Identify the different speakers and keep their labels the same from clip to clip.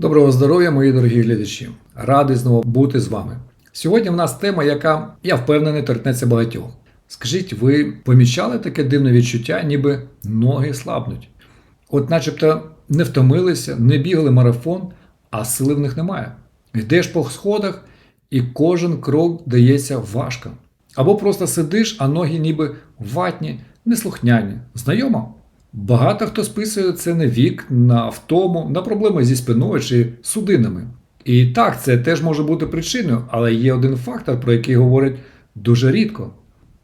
Speaker 1: Доброго здоров'я, мої дорогі глядачі! Радий знову бути з вами. Сьогодні в нас тема, яка, я впевнений, торкнеться багатьох. Скажіть, ви помічали таке дивне відчуття, ніби ноги слабнуть? От начебто не втомилися, не бігали марафон, а сили в них немає. Йдеш по сходах, і кожен крок дається важко. Або просто сидиш, а ноги ніби ватні, неслухняні. Знайомо? Багато хто списує це на вік, на втому, на проблеми зі спиною чи судинами. І так, це теж може бути причиною, але є один фактор, про який говорять дуже рідко.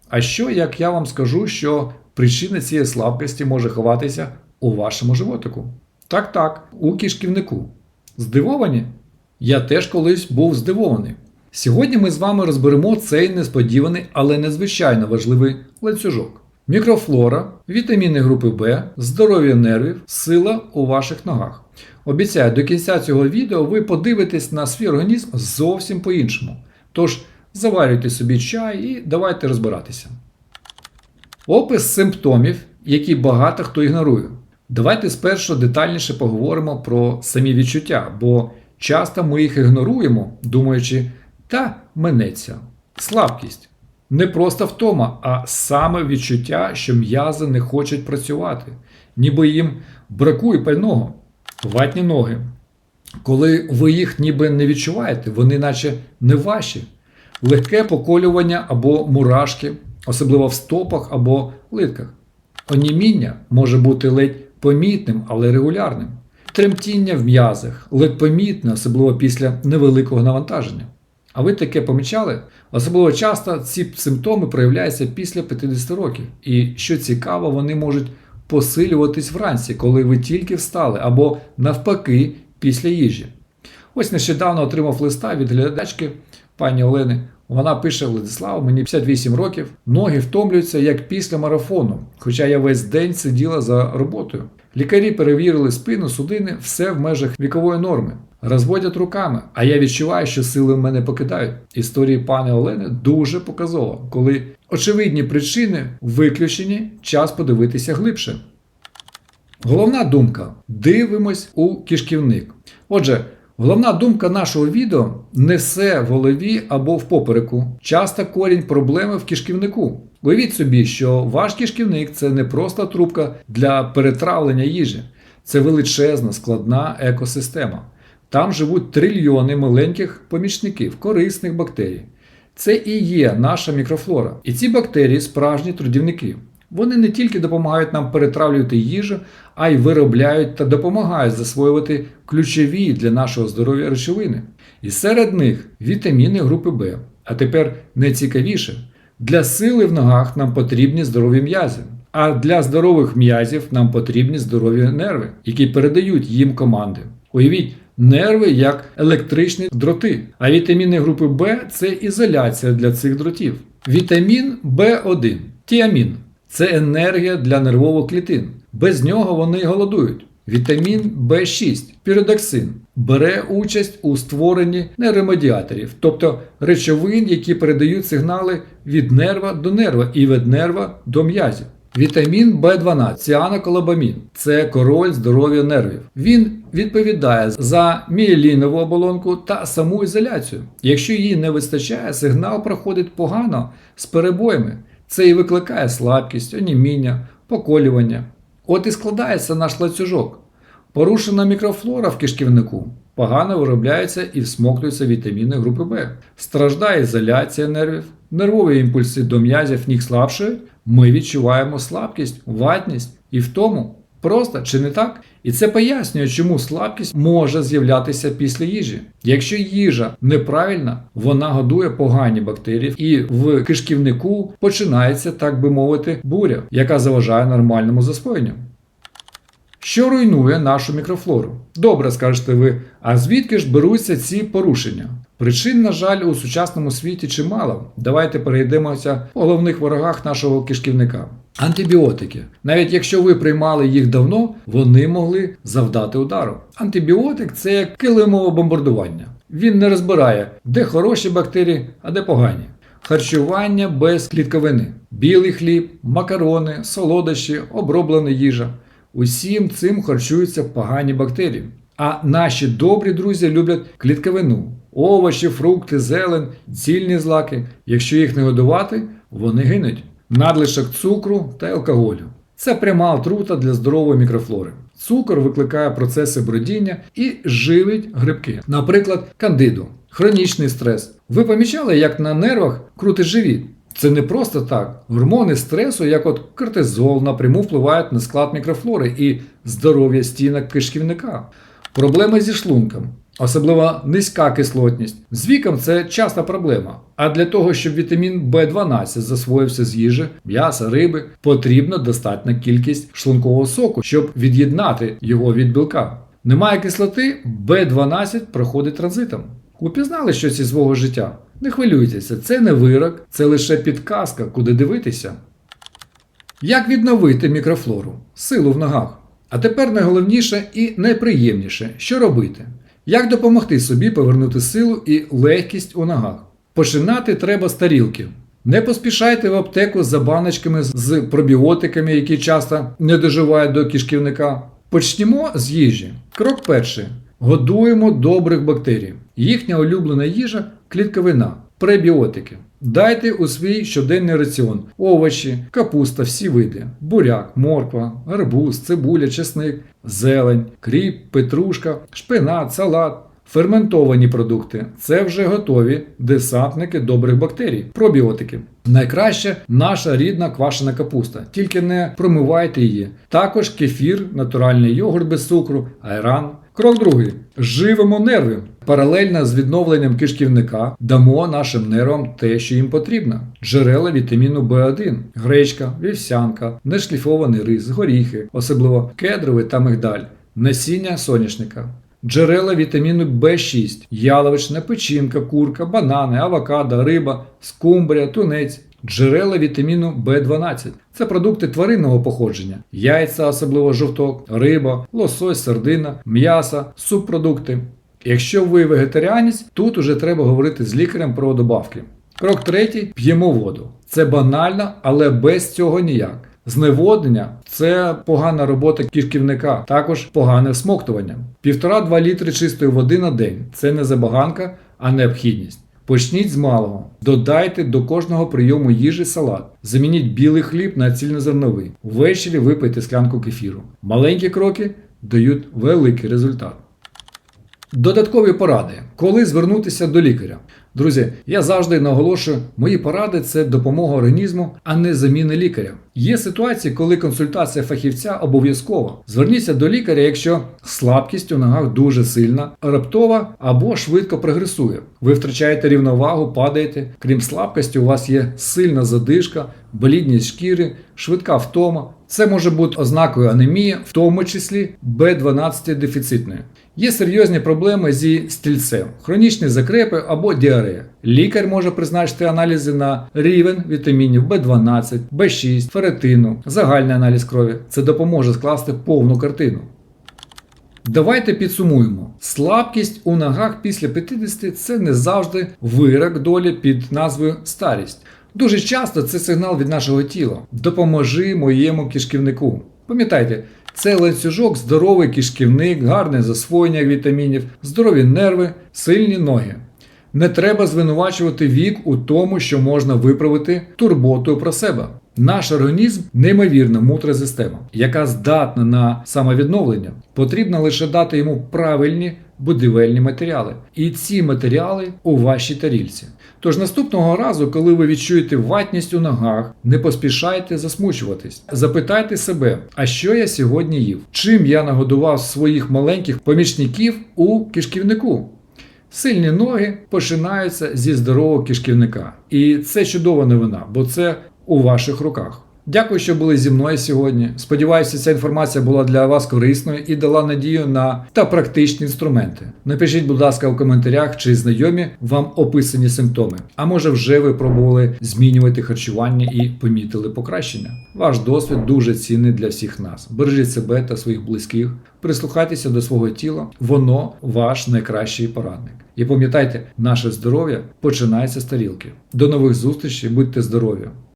Speaker 1: А що, як я вам скажу, що причина цієї слабкості може ховатися у вашому животику? Так, так, у кишківнику. Здивовані? Я теж колись був здивований. Сьогодні ми з вами розберемо цей несподіваний, але незвичайно важливий ланцюжок. Мікрофлора, вітаміни групи В, здоров'я нервів, сила у ваших ногах. Обіцяю, до кінця цього відео ви подивитесь на свій організм зовсім по-іншому. Тож заварюйте собі чай і давайте розбиратися. Опис симптомів, які багато хто ігнорує. Давайте спершу детальніше поговоримо про самі відчуття, бо часто ми їх ігноруємо, думаючи, та минеться. Слабкість. Не просто втома, а саме відчуття, що м'язи не хочуть працювати, ніби їм бракує пального, ватні ноги. Коли ви їх ніби не відчуваєте, вони наче не ваші. Легке поколювання або мурашки, особливо в стопах або литках. Оніміння може бути ледь помітним, але регулярним. Тремтіння в м'язах ледь помітне, особливо після невеликого навантаження. А ви таке помічали? Особливо часто ці симптоми проявляються після 50 років. І що цікаво, вони можуть посилюватись вранці, коли ви тільки встали, або навпаки, після їжі. Ось нещодавно отримав листа від глядачки пані Олени. Вона пише Владислав, мені 58 років, ноги втомлюються як після марафону, хоча я весь день сиділа за роботою. Лікарі перевірили спину, судини, все в межах вікової норми. Розводять руками, а я відчуваю, що сили мене покидають. Історії пані Олени дуже показово, коли очевидні причини виключені, час подивитися глибше. Головна думка: дивимось у кишківник. Отже, головна думка нашого відео несе в голові або в попереку. Часто корінь проблеми в кишківнику. Уявіть собі, що ваш кишківник це не просто трубка для перетравлення їжі, це величезна складна екосистема. Там живуть трильйони маленьких помічників, корисних бактерій. Це і є наша мікрофлора. І ці бактерії справжні трудівники. Вони не тільки допомагають нам перетравлювати їжу, а й виробляють та допомагають засвоювати ключові для нашого здоров'я речовини. І серед них вітаміни групи В. А тепер найцікавіше, для сили в ногах нам потрібні здорові м'язи. А для здорових м'язів нам потрібні здорові нерви, які передають їм команди. Уявіть, нерви як електричні дроти, а вітаміни групи В це ізоляція для цих дротів. Вітамін В1 тіамін це енергія для нервових клітин. Без нього вони голодують. Вітамін В6 піридоксин бере участь у створенні нейромедіаторів, тобто речовин, які передають сигнали від нерва до нерва і від нерва до м'язів. Вітамін В12 ціаноколобамін – це король здоров'я нервів. Він відповідає за мієлінову оболонку та саму ізоляцію. Якщо її не вистачає, сигнал проходить погано з перебоями. Це і викликає слабкість, оніміння, поколювання. От і складається наш ланцюжок. Порушена мікрофлора в кишківнику, погано виробляються і всмоктуються вітаміни групи В. Страждає ізоляція нервів, нервові імпульси до м'язів ніг слабшають, ми відчуваємо слабкість, ватність і втому. Просто чи не так? І це пояснює, чому слабкість може з'являтися після їжі. Якщо їжа неправильна, вона годує погані бактерії, і в кишківнику починається, так би мовити, буря, яка заважає нормальному засвоєнню. Що руйнує нашу мікрофлору? Добре, скажете ви, а звідки ж беруться ці порушення? Причин, на жаль, у сучасному світі чимало. Давайте перейдемося по головних ворогах нашого кишківника. Антибіотики. Навіть якщо ви приймали їх давно, вони могли завдати удару. Антибіотик це як килимове бомбардування. Він не розбирає, де хороші бактерії, а де погані. Харчування без клітковини, білий хліб, макарони, солодощі, оброблена їжа. Усім цим харчуються погані бактерії. А наші добрі друзі люблять клітковину, овочі, фрукти, зелень, цільні злаки. Якщо їх не годувати, вони гинуть. Надлишок цукру та алкоголю. Це пряма отрута для здорової мікрофлори. Цукор викликає процеси бродіння і живить грибки, наприклад, кандиду, хронічний стрес. Ви помічали, як на нервах крутить живіт? Це не просто так. Гормони стресу, як от кортизол, напряму впливають на склад мікрофлори і здоров'я стінок кишківника. Проблеми зі шлунком, особливо низька кислотність. З віком це часта проблема. А для того, щоб вітамін В12 засвоївся з їжі, м'яса, риби, потрібна достатня кількість шлункового соку, щоб від'єднати його від білка. Немає кислоти, В12 проходить транзитом. Упізнали щось із свого життя? Не хвилюйтеся, це не вирок, це лише підказка, куди дивитися. Як відновити мікрофлору? Силу в ногах. А тепер найголовніше і найприємніше, що робити? Як допомогти собі повернути силу і легкість у ногах? Починати треба з тарілки. Не поспішайте в аптеку за баночками з пробіотиками, які часто не доживають до кишківника. Почнімо з їжі. Крок перший. Годуємо добрих бактерій. Їхня улюблена їжа клітковина, пребіотики. Дайте у свій щоденний раціон овочі, капуста, всі види, буряк, морква, гарбуз, цибуля, чесник, зелень, кріп, петрушка, шпинат, салат. Ферментовані продукти це вже готові десантники добрих бактерій, пробіотики. Найкраще наша рідна квашена капуста, тільки не промивайте її. Також кефір, натуральний йогурт без цукру, айран. Крок другий. Живимо нерви. Паралельно з відновленням кишківника дамо нашим нервам те, що їм потрібно: джерела вітаміну В1, гречка, вівсянка, нешліфований рис, горіхи, особливо кедровий та мигдаль, насіння соняшника. Джерела вітаміну В6, яловична печінка, курка, банани, авокадо, риба, скумбрія, тунець. Джерела вітаміну В12 це продукти тваринного походження, яйця, особливо жовток, риба, лосось, сардина, м'ясо, субпродукти. Якщо ви вегетаріанець, тут уже треба говорити з лікарем про добавки. Крок третій п'ємо воду. Це банально, але без цього ніяк. Зневоднення це погана робота кишківника, також погане всмоктування. Півтора-два літри чистої води на день це не забаганка, а необхідність. Почніть з малого. Додайте до кожного прийому їжі салат. Замініть білий хліб на цільнозерновий. Ввечері випийте склянку кефіру. Маленькі кроки дають великий результат. Додаткові поради, коли звернутися до лікаря. Друзі, я завжди наголошую, мої поради це допомога організму, а не заміна лікаря. Є ситуації, коли консультація фахівця обов'язкова. Зверніться до лікаря, якщо слабкість у ногах дуже сильна, раптова або швидко прогресує. Ви втрачаєте рівновагу, падаєте. Крім слабкості, у вас є сильна задишка, блідність шкіри, швидка втома. Це може бути ознакою анемії, в тому числі Б12 дефіцитної. Є серйозні проблеми зі стільцем, хронічні закрепи або діарея. Лікар може призначити аналізи на рівень вітамінів В12, В6, феретину, загальний аналіз крові. Це допоможе скласти повну картину. Давайте підсумуємо. Слабкість у ногах після 50 це не завжди вирок долі під назвою старість. Дуже часто це сигнал від нашого тіла. Допоможи моєму кишківнику. Пам'ятайте, це ланцюжок, здоровий кишківник, гарне засвоєння вітамінів, здорові нерви, сильні ноги. Не треба звинувачувати вік у тому, що можна виправити турботою про себе. Наш організм неймовірна мудра система, яка здатна на самовідновлення. Потрібно лише дати йому правильні будівельні матеріали. І ці матеріали у вашій тарільці. Тож наступного разу, коли ви відчуєте ватність у ногах, не поспішайте засмучуватись. Запитайте себе, а що я сьогодні їв? Чим я нагодував своїх маленьких помічників у кишківнику? Сильні ноги починаються зі здорового кишківника. І це чудова новина, бо це у ваших руках. Дякую, що були зі мною сьогодні. Сподіваюся, ця інформація була для вас корисною і дала надію на та практичні інструменти. Напишіть, будь ласка, у коментарях, чи знайомі вам описані симптоми. А може вже ви пробували змінювати харчування і помітили покращення. Ваш досвід дуже цінний для всіх нас. Бережіть себе та своїх близьких, прислухайтеся до свого тіла, воно ваш найкращий порадник. І пам'ятайте, наше здоров'я починається з тарілки. До нових зустрічей, будьте здорові!